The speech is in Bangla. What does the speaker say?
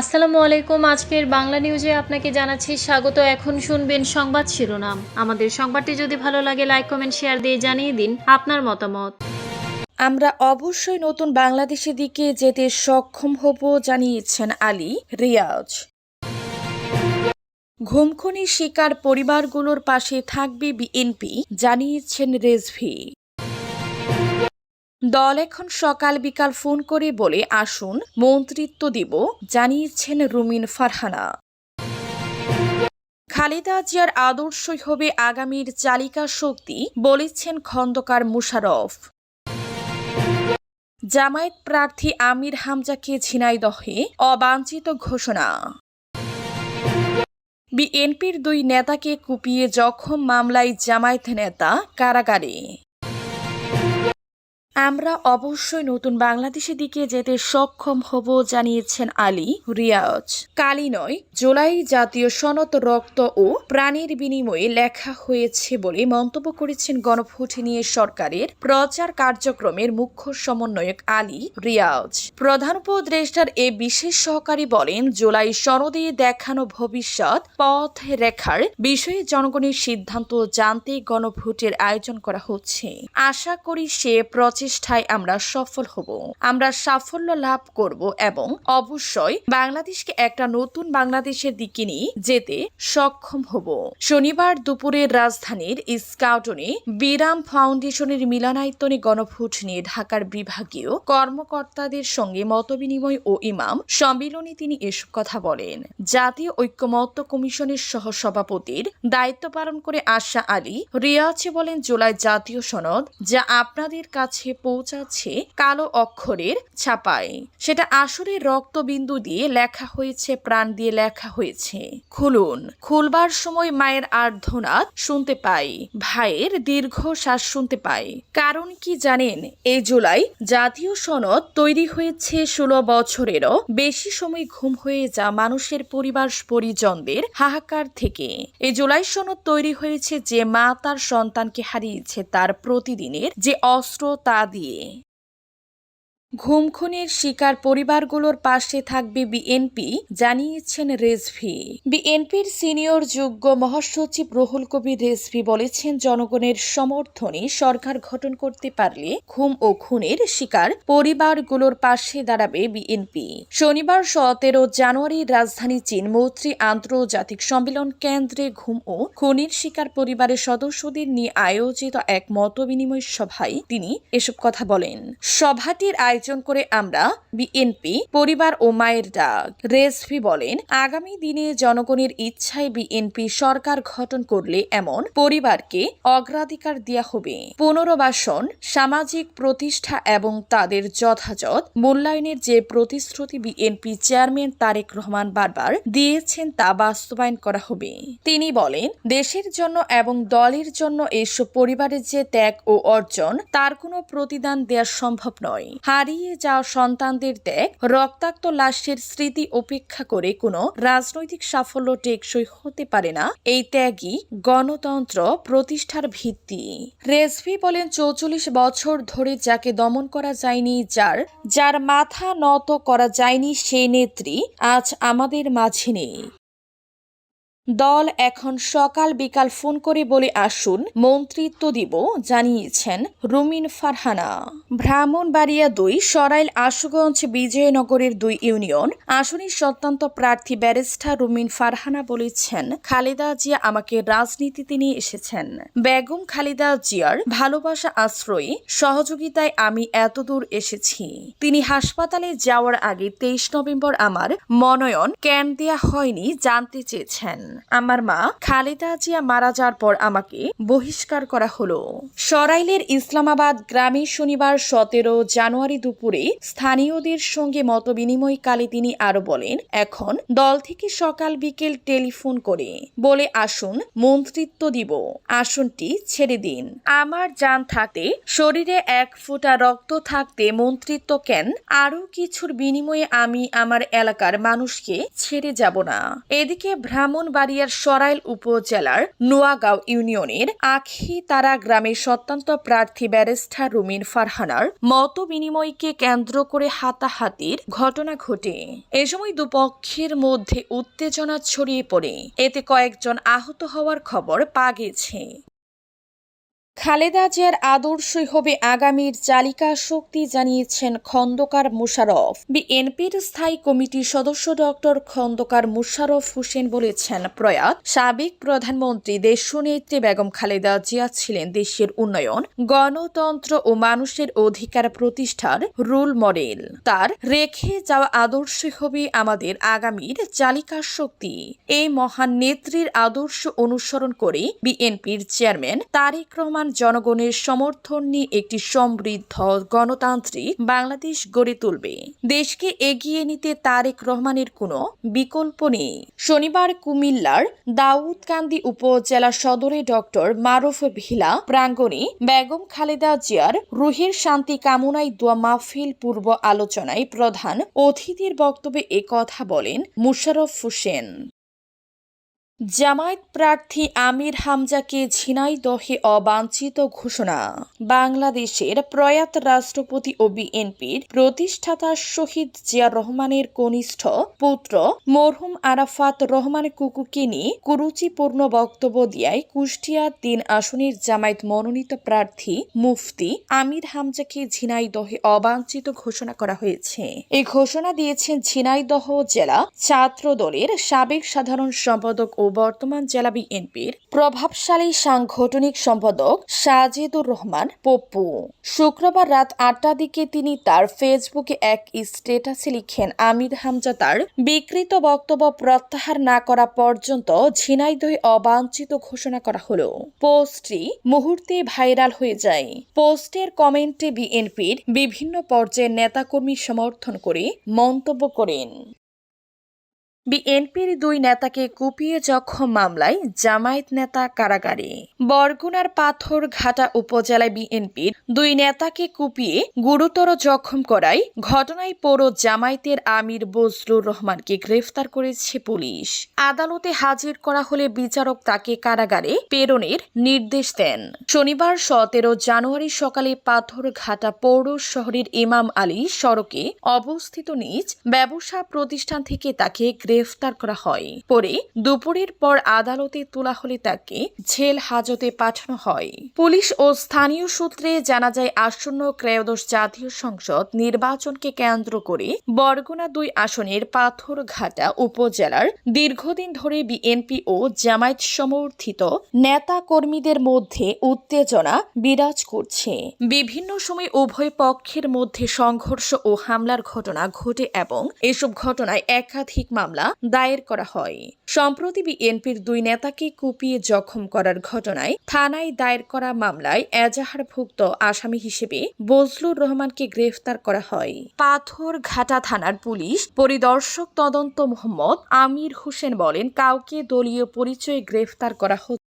আসসালামু আলাইকুম। আজকের বাংলা নিউজে আপনাকে জানাচ্ছি স্বাগত। এখন শুনবেন সংবাদ শিরোনাম। আমাদের সংবাদটি যদি ভালো লাগে, লাইক, কমেন্ট, শেয়ার দিয়ে জানিয়ে দিন আপনার মতামত। আমরা অবশ্যই নতুন বাংলাদেশের দিকে যেতে সক্ষম হব, জানিয়েছেন আলী রিয়াজ। ঘুমখুনি শিকার পরিবারগুলোর পাশে থাকবে বিএনপি, জানিয়েছেন রেজভি। দল এখন সকাল বিকাল ফোন করে বলে আসুন মন্ত্রিত্ব দিব, জানিয়েছেন রুমিন ফারহানা। খালেদা জিয়ার আদর্শই হবে আগামীর চালিকা শক্তি, বলেছেন খন্দকার মুশারফ। জামায়াত প্রার্থী আমির হামজাকে ঝিনাইদহে অবাঞ্ছিত ঘোষণা। বিএনপির দুই নেতাকে কুপিয়ে জখম মামলায় জামায়াত নেতা কারাগারে। আমরা অবশ্যই নতুন বাংলাদেশের দিকে যেতে সক্ষম হব, জানিয়েছেন আলী রিয়াজ। কালি নয়, জুলাই জাতীয় সনদ, রক্ত ও প্রাণীর বিনিময়ে লেখা হয়েছে বলে মন্তব্য করেছেন গণভোট নিয়ে সরকারের প্রচার কার্যক্রমের মুখ্য সমন্বয়ক আলী রিয়াজ। প্রধান উপদেষ্টার এ বিশেষ সহকারী বলেন, জুলাই সনদে দেখানো ভবিষ্যৎ পথ রেখার বিষয়ে জনগণের সিদ্ধান্ত জানতে গণভোটের আয়োজন করা হচ্ছে। আশা করি সে প্রচেষ্টায় আমরা সফল হব। আমরা সাফল্য লাভ করব এবং অবশ্যই বাংলাদেশকে একটা নতুন বাংলাদেশের দিকে নিয়ে যেতে সক্ষম হব। শনিবার দুপুরে রাজধানীর স্কাউটনে বিরাম ফাউন্ডেশনের মিলনায়তনে গণভোট নিয়ে ঢাকার বিভাগীয় কর্মকর্তাদের সঙ্গে মতবিনিময় ও ইমাম সম্মিলনে তিনি এসব কথা বলেন। জাতীয় ঐক্যমত্য কমিশনের সহসভাপতির দায়িত্ব পালন করে আশা আলী রিয়াছে বলেন, জুলাই জাতীয় সনদ যা আপনাদের কাছে পৌঁছাচ্ছে কালো অক্ষরের ছাপায়। সেটা আসলে রক্তবিন্দু দিয়ে লেখা হয়েছে, প্রাণ দিয়ে লেখা হয়েছে। খুলুন। খুলবার সময় মায়ের আর্ধনাদ শুনতে পাই, ভাইয়ের দীর্ঘ শ্বাস শুনতে পাই। কারণ কি জানেন এই জুলাই জাতীয় সনদ তৈরি হয়েছে ষোলো বছরেরও বেশি সময় ঘুম হয়ে যা মানুষের পরিবার পরিজনদের হাহাকার থেকে। এই জুলাই সনদ তৈরি হয়েছে যে মা তার সন্তানকে হারিয়েছে তার প্রতিদিনের যে অস্ত্র তা দিয়ে ঘুমখুনের শিকার পরিবারগুলোর পাশে থাকবে বিএনপি, জানিয়েছেন রেজভি। বিএনপির সিনিয়র যোগ্য মহাসচিব রুহুল কবির রেজভি বলেছেন, জনগণের সমর্থনে সরকার গঠন করতে পারলে ঘুম ও খুনের শিকার পরিবারগুলোর পাশে দাঁড়াবে বিএনপি। শনিবার সতেরো জানুয়ারি রাজধানী চীন মৈত্রী আন্তর্জাতিক সম্মেলন কেন্দ্রে ঘুম ও খুনের শিকার পরিবারের সদস্যদের নিয়ে আয়োজিত এক মতবিনিময় সভায় তিনি এসব কথা বলেন। সভাটির আয়োজন করে আমরা বিএনপি, পরিবার ও মায়ের ডাক রেসভি বলেন, আগামী দিনে জনগণের ইচ্ছায় বিএনপি সরকার গঠন করলে এমন পরিবারকে অগ্রাধিকার দেওয়া হবে। পুনর্বাসন, সামাজিক প্রতিষ্ঠা এবং তাদের যথাযথ মূল্যায়নের যে প্রতিশ্রুতি বিএনপি চেয়ারম্যান তারেক রহমান বারবার দিয়েছেন তা বাস্তবায়ন করা হবে। তিনি বলেন, দেশের জন্য এবং দলের জন্য এসব পরিবারের যে ত্যাগ ও অর্জন, তার কোনো প্রতিদান দেওয়া সম্ভব নয়। হারিয়ে যাওয়া সন্তানদের ত্যাগ রক্তাক্ত লাশের স্মৃতি উপেক্ষা করে কোনো রাজনৈতিক সাফল্য টেকসই হতে পারে না। এই ত্যাগই গণতন্ত্র প্রতিষ্ঠার ভিত্তি। রেজভি বলেন, চৌচল্লিশ বছর ধরে যাকে দমন করা যায়নি, যার যার মাথা নত করা যায়নি সেই নেত্রী আজ আমাদের মাঝে নেই। দল এখন সকাল বিকাল ফোন করে বলে আসুন। মন্ত্রিত্ব দিব, জানিয়েছেন রুমিন ফারহানা। ব্রাহ্মণবাড়িয়া দুই, সরাইল আশুগঞ্জ বিজয়নগরের দুই ইউনিয়ন। আসনের সত্যান্ত প্রার্থী ব্যারিস্টার রুমিন ফারহানা বলেছেন, খালেদা জিয়া আমাকে রাজনীতিতে নিয়ে এসেছেন। বেগম খালেদা জিয়ার ভালোবাসা আশ্রয়ে সহযোগিতায় আমি এতদূর এসেছি। তিনি হাসপাতালে যাওয়ার আগে তেইশ নভেম্বর আমার মনোনয়ন কেন দেয়া হয়নি, জানতে চেয়েছেন। আমার মা খালেদা জিয়া মারা যাওয়ার পর আমাকে বহিষ্কার করা হলো। সরাইলের ইসলামাবাদ গ্রামে শনিবার সতেরো জানুয়ারি দুপুরে স্থানীয়দের সঙ্গে মত বিনিময়কালে তিনি আরও বলেন, এখন দল থেকে সকাল বিকেল টেলিফোন করে বলে আসুন, মন্ত্রিত্ব দিব। আসনটি ছেড়ে দিন। আমার যান থাকতে, শরীরে এক ফোঁটা রক্ত থাকতে মন্ত্রিত্ব কেন? আরও কিছুর বিনিময়ে আমি আমার এলাকার মানুষকে ছেড়ে যাব না। এদিকে ব্রাহ্মণবাড়ি ব্রাহ্মণবাড়িয়ার সরাইল উপজেলার নোয়াগাঁও ইউনিয়নের আখি তারা গ্রামের সত্যান্ত প্রার্থী ব্যারিস্টার রুমিন ফারহানার মত বিনিময়কে কেন্দ্র করে হাতাহাতির ঘটনা ঘটে। এ সময় দুপক্ষের মধ্যে উত্তেজনা ছড়িয়ে পড়ে। এতে কয়েকজন আহত হওয়ার খবর পা গেছে। খালেদা জিয়ার আদর্শই হবে আগামীর চালিকা শক্তি, জানিয়েছেন খন্দকার মুশারফ বিএনপির স্থায়ী কমিটির সদস্য ডক্টর খন্দকার মুশারফ হোসেন বলেছেন, প্রয়াত সাবেক প্রধানমন্ত্রী দেশনেত্রী বেগম খালেদা জিয়া ছিলেন দেশের উন্নয়ন, গণতন্ত্র ও মানুষের অধিকার প্রতিষ্ঠার রোল মডেল। তার রেখে যাওয়া আদর্শই হবে আমাদের আগামীর চালিকা শক্তি। এই মহান নেত্রীর আদর্শ অনুসরণ করে বিএনপির চেয়ারম্যান তারেক রহমান জনগণের সমর্থন নিয়ে একটি সমৃদ্ধ গণতান্ত্রিক বাংলাদেশ গড়ে তুলবে। দেশকে এগিয়ে নিতে তারেক রহমানের কোনো বিকল্প নেই। শনিবার কুমিল্লার দাউদকান্দি উপজেলা সদরে ডক্টর মারুফ ভিলা প্রাঙ্গণে বেগম খালেদা জিয়ার রুহের শান্তি কামনায় দোয়া মাহফিল পূর্ব আলোচনায় প্রধান অতিথির বক্তব্যে একথা বলেন মুশারফ হোসেন। জামায়াত প্রার্থী আমির হামজাকে ঝিনাইদহে অবাঞ্ছিত ঘোষণা। বাংলাদেশের প্রয়াত রাষ্ট্রপতি ও বিএনপির প্রতিষ্ঠাতা শহীদ জিয়া রহমানের কনিষ্ঠ পুত্র মরহুম আরাফাত রহমান কুকুকে নিয়ে কুরুচিপূর্ণ বক্তব্য দিয়ায় কুষ্টিয়া তিন আসনের জামায়াত মনোনীত প্রার্থী মুফতি আমির হামজাকে ঝিনাইদহে অবাঞ্ছিত ঘোষণা করা হয়েছে। এই ঘোষণা দিয়েছেন ঝিনাইদহ জেলা ছাত্র দলের সাবেক সাধারণ সম্পাদক ও বর্তমান জেলা বিএনপির প্রভাবশালী সাংগঠনিক সম্পাদক সাজেদুর রহমান পপ্পু। শুক্রবার রাত আটটার দিকে তিনি তার ফেসবুকে এক স্ট্যাটাসে লিখেন, আমির হামজা তার বিকৃত বক্তব্য প্রত্যাহার না করা পর্যন্ত ঝিনাইদহে অবাঞ্ছিত ঘোষণা করা হলো। পোস্টটি মুহূর্তে ভাইরাল হয়ে যায়। পোস্টের কমেন্টে বিএনপির বিভিন্ন পর্যায়ের নেতাকর্মী সমর্থন করে মন্তব্য করেন। বিএনপির দুই নেতাকে কুপিয়ে জখম মামলায় জামায়াত নেতা কারাগারে। বরগুনার পাথর ঘাটা উপজেলায় বিএনপির দুই নেতাকে কুপিয়ে গুরুতর জখম করায় ঘটনায় পৌর জামায়াতের আমির বজলুর রহমানকে গ্রেফতার করেছে পুলিশ। আদালতে হাজির করা হলে বিচারক তাকে কারাগারে প্রেরণের নির্দেশ দেন। শনিবার সতেরো জানুয়ারি সকালে পাথরঘাটা পৌর শহরের ইমাম আলী সড়কে অবস্থিত নিজ ব্যবসা প্রতিষ্ঠান থেকে তাকে গ্রেফতার করা হয়। পরে দুপুরের পর আদালতে তোলা হলে তাকে জেল হাজতে পাঠানো হয়। পুলিশ ও স্থানীয় সূত্রে জানা যায়, আসন্ন ক্রয়োদশ জাতীয় সংসদ নির্বাচনকে কেন্দ্র করে বরগুনা দুই আসনের পাথরঘাটা উপজেলার দীর্ঘদিন ধরে বিএনপি ও জামায়াত সমর্থিত নেতা কর্মীদের মধ্যে উত্তেজনা বিরাজ করছে। বিভিন্ন সময় উভয় পক্ষের মধ্যে সংঘর্ষ ও হামলার ঘটনা ঘটে এবং এসব ঘটনায় একাধিক মামলা দায়ের করা হয়। সম্প্রতি বিএনপির দুই নেতাকে কুপিয়ে জখম করার ঘটনায় থানায় দায়ের করা মামলায় এজাহারভুক্ত আসামি হিসেবে বজলুর রহমানকে গ্রেফতার করা হয়। পাথর ঘাটা থানার পুলিশ পরিদর্শক তদন্ত মোহাম্মদ আমির হোসেন বলেন, কাউকে দলীয় পরিচয়ে গ্রেফতার করা হচ্ছে